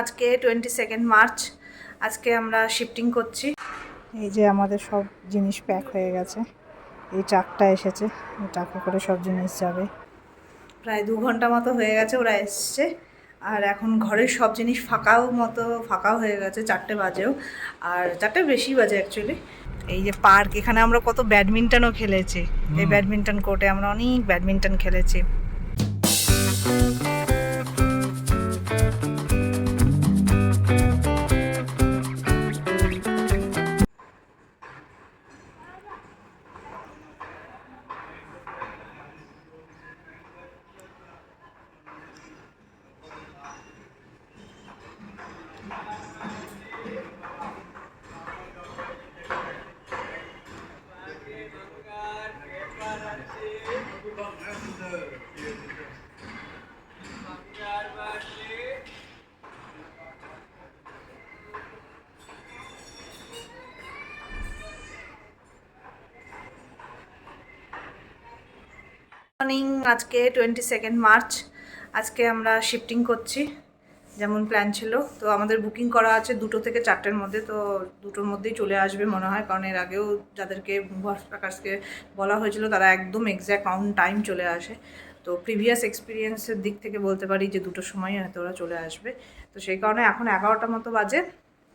আজকে twenty second March আজকে আমরা শিফটিং করছি। এই যে আমাদের সব জিনিস প্যাক হয়ে গেছে। এই ট্রাকটা এসেছে এই ট্রাকে করে সব জিনিস যাবে। প্রায় দু ঘণ্টা মতো হয়ে গেছে ওরা এসছে। আর এখন ঘরের সব জিনিস ফাঁকাও মতো ফাঁকাও হয়ে গেছে চারটে বাজেও। আর চারটে বেশি বাজে অ্যাকচুয়ালি এই যে পার্ক এখানে আমরা কত ব্যাডমিন্টনও খেলেছি। এই ব্যাডমিন্টন কোর্টে আমরা অনেক ব্যাডমিন্টন খেলেছি। মর্নিং আজকে টোয়েন্টি সেকেন্ড মার্চ আজকে আমরা শিফটিং করছি, যেমন প্ল্যান ছিল। তো আমাদের বুকিং করা আছে দুটো থেকে চারটের মধ্যে, তো দুটোর মধ্যেই চলে আসবে মনে হয়, কারণ এর আগেও যাদেরকে প্যাকার্সকে বলা হয়েছিল, তারা একদম এক্স্যাক্ট অন টাইম চলে আসে। তো প্রিভিয়াস এক্সপিরিয়েন্সের দিক থেকে বলতে পারি যে দুটোর সময় হয়তো ওরা চলে আসবে। তো সেই কারণে এখন এগারোটা মতো বাজে,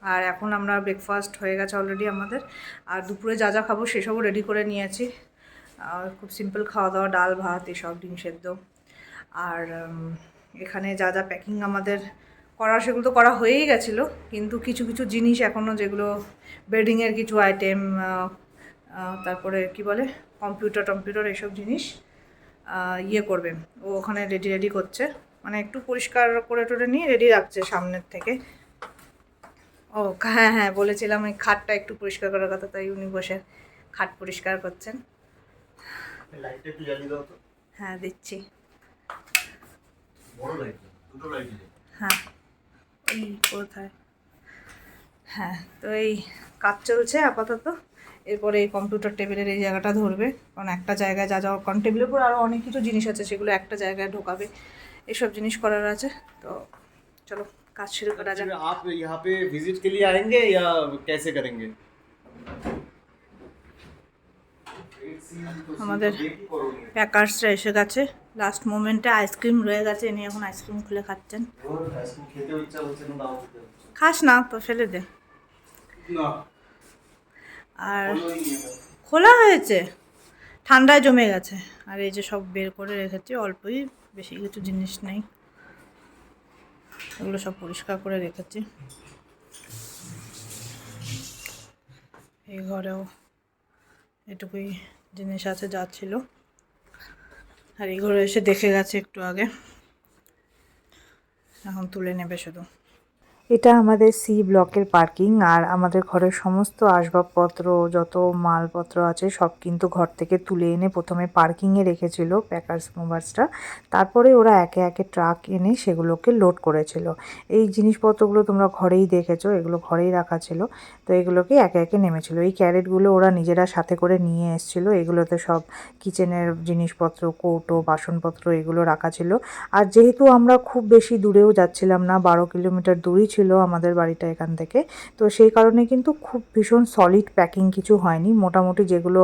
আর এখন আমরা ব্রেকফাস্ট হয়ে গেছে অলরেডি আমাদের। আর দুপুরে যা যা খাব সেসবও রেডি করে নিয়েছি। খুব সিম্পল খাওয়া দাওয়া ডাল, ভাত, এসব, ডিম সেদ্ধ। আর এখানে যা যা প্যাকিং আমাদের করা সেগুলো তো করা হয়েই গেছিল, কিন্তু কিছু কিছু জিনিস এখনও যেগুলো বেডিংয়ের কিছু আইটেম তারপরে কি বলে? কম্পিউটার টম্পিউটার এসব জিনিস ইয়ে করবে। ও ওখানে রেডি রেডি করছে। মানে একটু পরিষ্কার করে টরে নিয়ে রেডি রাখছে সামনের থেকে। ও হ্যাঁ হ্যাঁ বলেছিলাম ওই খাটটা একটু পরিষ্কার করার কথা, তাই উনি বসে খাট পরিষ্কার করছেন। লাইটটা একটু জ্বালিয়ে দাও তো হ্যাঁ দিচ্ছি বড় লাইট দুটো লাইট হ্যাঁ ওই কোথায় হ্যাঁ তো এই কাজ চলছে আপাতত এরপরে এই কম্পিউটার টেবিলের এই জায়গাটা ধরবে কারণ একটা জায়গায় যা যা কারণ টেবিলের উপর আরও অনেক কিছু জিনিস আছে সেগুলো একটা জায়গায় ঢোকাবে এসব জিনিস করার আছে তো চলো কাজ শুরু করা যাক आप यहाँ पे विजिट के लिए आएंगे या कैसे करेंगे আমাদের প্যাকার্সরা এসে গেছে। লাস্ট মোমেন্টে আইসক্রিম রয়ে গেছে ইনি এখন আইসক্রিম খুলে খাচ্ছেন। খাস না তো ফেলে দে। আর। খোলা হয়েছে। ঠান্ডায় জমে গেছে। আর এই যে সব বের করে রেখেছি অল্পই বেশি কিছু জিনিস নেই। এগুলো সব পরিষ্কার করে রেখেছি। এই ঘরেও এটুকুই জিনিস আছে যাচ্ছিল। ছিল আর ঘরে এসে দেখে গেছে একটু আগে। এখন তুলে নেবে শুধু। এটা আমাদের সি ব্লকের পার্কিং আর আমাদের ঘরের সমস্ত আসবাবপত্র, যত মালপত্র আছে, সব কিন্তু ঘর থেকে তুলে এনে প্রথমে পার্কিংয়ে রেখেছিল প্যাকার্স মুভার্সটা তারপরে ওরা একে একে ট্রাক এনে সেগুলোকে লোড করেছিল। এই জিনিসপত্রগুলো তোমরা ঘরেই দেখেছ, এগুলো ঘরেই রাখা ছিল। তো এগুলোকে একে একে নেমেছিল। এই ক্যারেটগুলো ওরা নিজেরা সাথে করে নিয়ে এসেছিল। এগুলোতে সব কিচেনের জিনিসপত্র, কৌটো, বাসনপত্র এগুলো রাখা ছিল। আর যেহেতু আমরা খুব বেশি দূরেও যাচ্ছিলাম না, বারো কিলোমিটার দূরই ছিল আমাদের বাড়িটা এখান থেকে। তো সেই কারণে কিন্তু খুব ভীষণ সলিড প্যাকিং কিছু হয়নি। মোটামুটি যেগুলো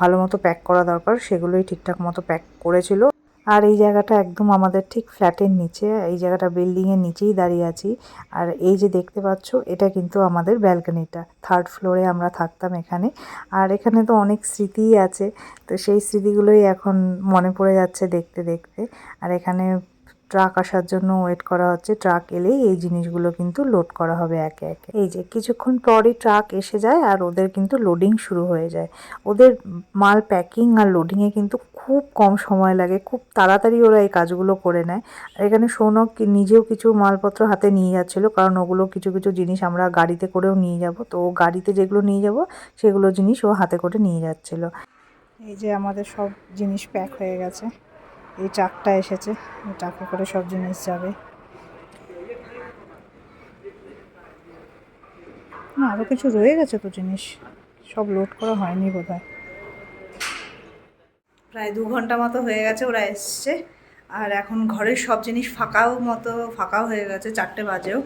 ভালো মতো প্যাক করা দরকার, সেগুলোই ঠিকঠাক মতো প্যাক করেছিল। আর এই জায়গাটা একদম আমাদের ঠিক ফ্ল্যাটের নিচে, এই জায়গাটা বিল্ডিংয়ের নিচেই দাঁড়িয়ে আছি। আর এই যে দেখতে পাচ্ছ, এটা কিন্তু আমাদের ব্যালকনিটা থার্ড ফ্লোরে আমরা থাকতাম এখানে। আর এখানে তো অনেক স্মৃতিই আছে। তো সেই স্মৃতিগুলোই এখন মনে পড়ে যাচ্ছে দেখতে দেখতে। আর এখানে ট্রাক আসার জন্য ওয়েট করা হচ্ছে। ট্রাক এলেই এই জিনিসগুলো কিন্তু লোড করা হবে একে একে। এই যে, কিছুক্ষণ পরই ট্রাক এসে যায় আর ওদের কিন্তু লোডিং শুরু হয়ে যায়। ওদের মাল প্যাকিং আর লোডিংয়ে কিন্তু খুব কম সময় লাগে। খুব তাড়াতাড়ি ওরা এই কাজগুলো করে নেয়। আর এখানে সৌনক নিজেও কিছু মালপত্র হাতে নিয়ে যাচ্ছিল, কারণ ওগুলো কিছু কিছু জিনিস আমরা গাড়িতে করেও নিয়ে যাব। তো গাড়িতে যেগুলো নিয়ে যাব, সেগুলো জিনিস ও হাতে করে নিয়ে যাচ্ছিল। এই যে, আমাদের সব জিনিস প্যাক হয়ে গেছে। এই ট্রাকটা এসেছে, এই ট্রাকে করে সব জিনিস যাবে। না আরও কিছু রয়ে গেছে তো জিনিস, সব লোড করা হয়নি বোধহয়। প্রায় দু ঘণ্টা মতো হয়ে গেছে, ওরা এসছে। আর এখন ঘরের সব জিনিস ফাঁকাও মতো, ফাঁকাও হয়ে গেছে, চারটে বাজেও।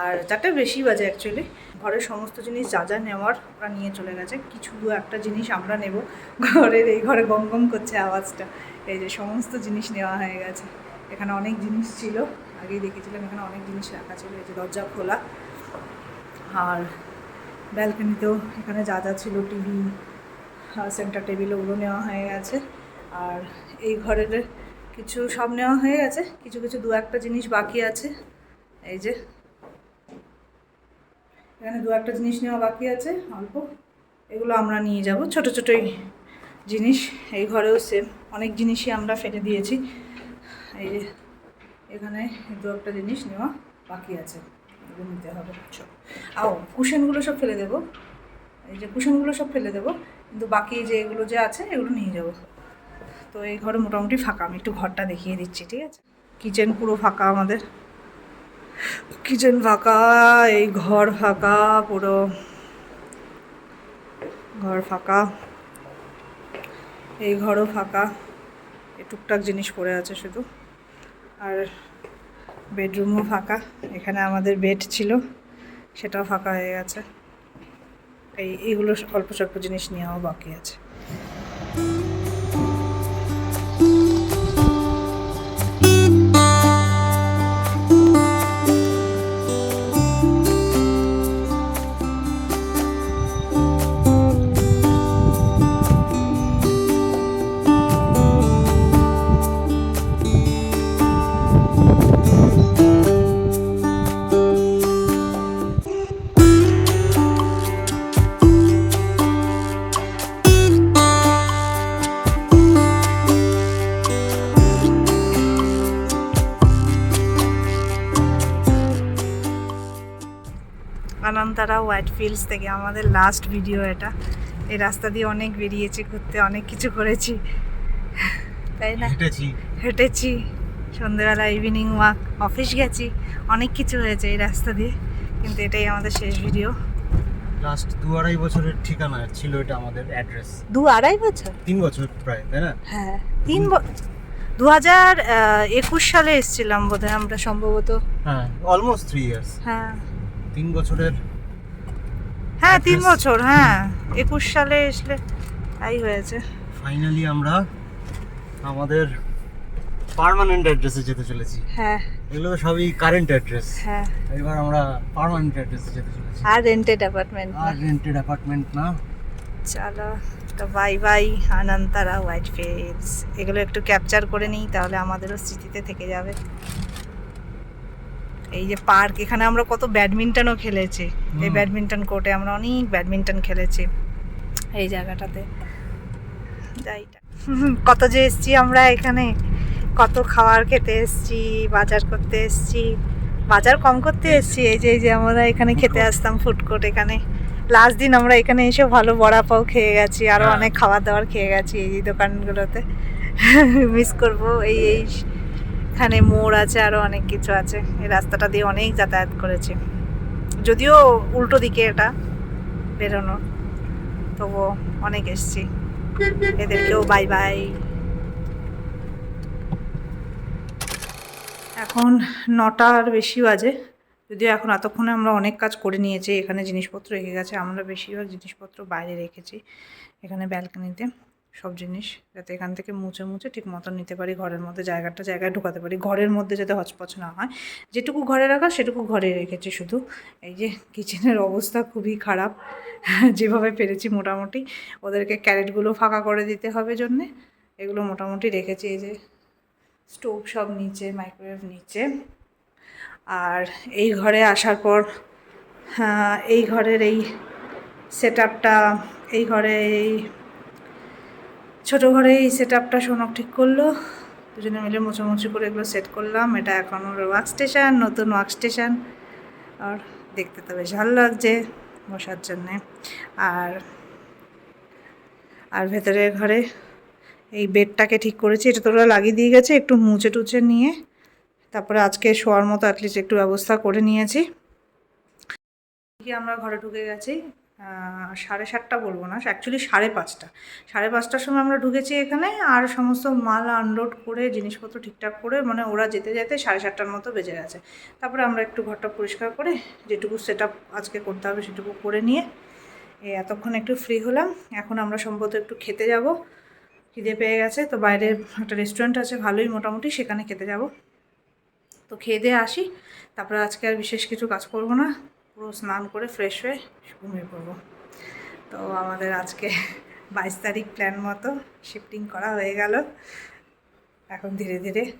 আর চারটে বেশি বাজে অ্যাকচুয়ালি ঘরের সমস্ত জিনিস যা যা নেওয়ার ওরা নিয়ে চলে গেছে। কিছু দু একটা জিনিস আমরা নেব। ঘরের এই ঘরে গম গম করছে আওয়াজটা। এই যে সমস্ত জিনিস নেওয়া হয়ে গেছে। এখানে অনেক জিনিস ছিল। আগেই দেখেছিলাম, এখানে অনেক জিনিস রাখা ছিল। এই যে দরজা খোলা। আর ব্যালকনিতেও এখানে যা যা ছিল, টিভি সেন্টার টেবিল ওগুলো নেওয়া হয়ে গেছে। আর এই ঘরের কিছু সব নেওয়া হয়ে গেছে। কিছু কিছু দু একটা জিনিস বাকি আছে। এই যে। এখানে দু একটা জিনিস নেওয়া বাকি আছে, অল্প। এগুলো আমরা নিয়ে যাব। ছোট, ছোটোই জিনিস। এই ঘরেও সেম অনেক জিনিসই আমরা ফেলে দিয়েছি। এই যে, এখানে দু একটা জিনিস নেওয়া বাকি আছে। এগুলো নিতে হবে। আও, কুশনগুলো সব ফেলে দেবো। এই যে, কুশনগুলো সব ফেলে দেবো। কিন্তু বাকি যে এগুলো যে আছে, এগুলো নিয়ে যাব। তো এই ঘরে মোটামুটি ফাঁকা। আমি একটু ঘরটা দেখিয়ে দিচ্ছি, ঠিক আছে? কিচেন পুরো ফাঁকা আমাদের। কিচেন ফাঁকা, এই ঘর ফাঁকা, পুরো ঘর ফাঁকা। এই ঘরও ফাঁকা। এই টুকটাক জিনিস পড়ে আছে শুধু। আর বেডরুমও ফাঁকা। এখানে আমাদের বেড ছিল, সেটাও ফাঁকা হয়ে গেছে। এই, এইগুলো অল্প স্বল্প জিনিস নেওয়াও বাকি আছে। আনন্তারা হোয়াইট ফিল্ডস থেকে আমাদের লাস্ট ভিডিও এটা। এই রাস্তা দিয়ে অনেক বেরিয়েছি ঘুরতে অনেক কিছু করেছি। তাই না? হেঁটেছি। হেঁটেছি। সন্ধেবেলা ইভিনিং ওয়াক অফিস গেছি। অনেক কিছু হয়েছে এই রাস্তা দিয়ে কিন্তু এটাই আমাদের শেষ ভিডিও লাস্ট দু আড়াই বছরের ঠিকানা ছিল এটা আমাদের অ্যাড্রেস দু আড়াই বছর? তিন বছর প্রায় তাই না? হ্যাঁ তিন দু হাজার একুশ সালে এসেছিলাম বোধহয় আমরা সম্ভবত। হ্যাঁ অলমোস্ট থ্রি ইয়ার্স হ্যাঁ। তিন বছরের হ্যাঁ তিন বছর হ্যাঁ একুশ সালে এসলে তাই হয়েছে। ফাইনালি আমরা আমাদের পার্মানেন্ট অ্যাড্রেসে যেতে চলেছি। হ্যাঁ। এগুলো তো সবই কারেন্ট অ্যাড্রেস হ্যাঁ। এবার আমরা পার্মানেন্ট অ্যাড্রেসে যেতে চলেছি। আর রেন্টেড অ্যাপার্টমেন্ট আর রেন্টেড অ্যাপার্টমেন্ট না। চলো তো bye bye Anantara white face এগুলো একটু ক্যাপচার করে নিই তাহলে আমাদেরও স্মৃতিতে থেকে যাবে। এই যে পার্ক এখানে আমরা কত ব্যাডমিন্টনও খেলেছি। এই ব্যাডমিন্টন কোর্টে আমরা অনেক ব্যাডমিন্টন খেলেছি এই জায়গাটাতে। যাই। কত যে এসছি আমরা এখানে কত খাবার খেতে এসছি বাজার করতে এসছি বাজার কম করতে এসছি এই যে এই যে আমরা এখানে খেতে আসতাম ফুড কোর্ট এখানে। লাস্ট দিন আমরা এখানে এসে ভালো বড়া পাও খেয়ে গেছি আরও হ্যাঁ। অনেক খাবার দাবার খেয়ে গেছি এই দোকানগুলোতে। মিস করব এই এই এখানে মোড় আছে আরও অনেক কিছু আছে। এই রাস্তাটা দিয়ে অনেক যাতায়াত করেছি। যদিও উল্টো দিকে এটা বেরোনো, তবুও অনেক এসছি। এদেরকেও বাই বাই এখন নটার বেশি বাজে। যদিও এখন এতক্ষণে আমরা অনেক কাজ করে নিয়েছি, এখানে জিনিসপত্র রেখে গেছে, আমরা বেশিরভাগ জিনিসপত্র বাইরে রেখেছি, এখানে ব্যালকনিতে সব জিনিস, যাতে এখান থেকে মুছে মুছে ঠিক মতো নিতে পারি, ঘরের মধ্যে জায়গাটা জায়গায় ঢোকাতে পারি। ঘরের মধ্যে যাতে হচপচ না হয়। যেটুকু ঘরে রাখা, সেটুকু ঘরে রেখেছি শুধু। এই যে কিচেনের অবস্থা খুবই খারাপ। যেভাবে পেরেছি মোটামুটি। ওদেরকে ক্যারেটগুলো ফাঁকা করে দিতে হবে জন্যে। এগুলো মোটামুটি রেখেছি। এই যে স্টোভ সব নিচে, মাইক্রোওয়েভ নিচে। আর এই ঘরে আসার পর এই ঘরের এই সেট আপটা এই ঘরে এই ছোটো ঘরে এই সেট আপটা সোনক ঠিক করল। দুজনে মিলে মোছামুছি করে এগুলো সেট করলাম। এটা এখন ওর ওয়ার্ক স্টেশন নতুন ওয়ার্ক স্টেশন আর দেখতে তো বেশ ভালো লাগছে বসার জন্যে। আর আর ভেতরের ঘরে এই বেডটাকে ঠিক করেছি। এটা তোরা লাগিয়ে দিয়ে গেছে একটু মুছে টুচে নিয়ে। তারপরে আজকে শোয়ার মতো অ্যাটলিস্ট একটু ব্যবস্থা করে নিয়েছি। আমরা ঘরে ঢুকে গেছি। সাড়ে সাতটা বলব না অ্যাকচুয়ালি সাড়ে পাঁচটা। সাড়ে পাঁচটার সময় আমরা ঢুকেছি এখানে আর সমস্ত মাল আনলোড করে, জিনিসপত্র ঠিকঠাক করে মানে ওরা যেতে যেতে সাড়ে সাতটার মতো বেজে গেছে। তারপরে আমরা একটু ঘরটা পরিষ্কার করে যেটুকু সেট আজকে করতে হবে সেটুকু করে নিয়ে এতক্ষণ একটু ফ্রি হলাম। এখন আমরা সম্ভবত একটু খেতে যাব। খিদে পেয়ে গেছে, তো বাইরে একটা রেস্টুরেন্ট আছে, ভালোই মোটামুটি, সেখানে খেতে যাব। তো খেয়ে দিয়ে আসি। তারপরে আজকে আর বিশেষ কিছু কাজ করব না। পুরো স্নান করে ফ্রেশ হয়ে ঘুমিয়ে পড়ব। তো আমাদের আজকে বাইশ তারিখ প্ল্যান মতো শিফটিং করা হয়ে গেল। এখন ধীরে ধীরে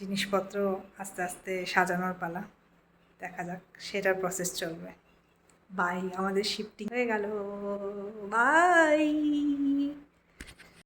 জিনিসপত্র আস্তে আস্তে সাজানোর পালা। দেখা যাক, সেটার প্রসেস চলবে। বাই আমাদের শিফটিং হয়ে গেল। বাই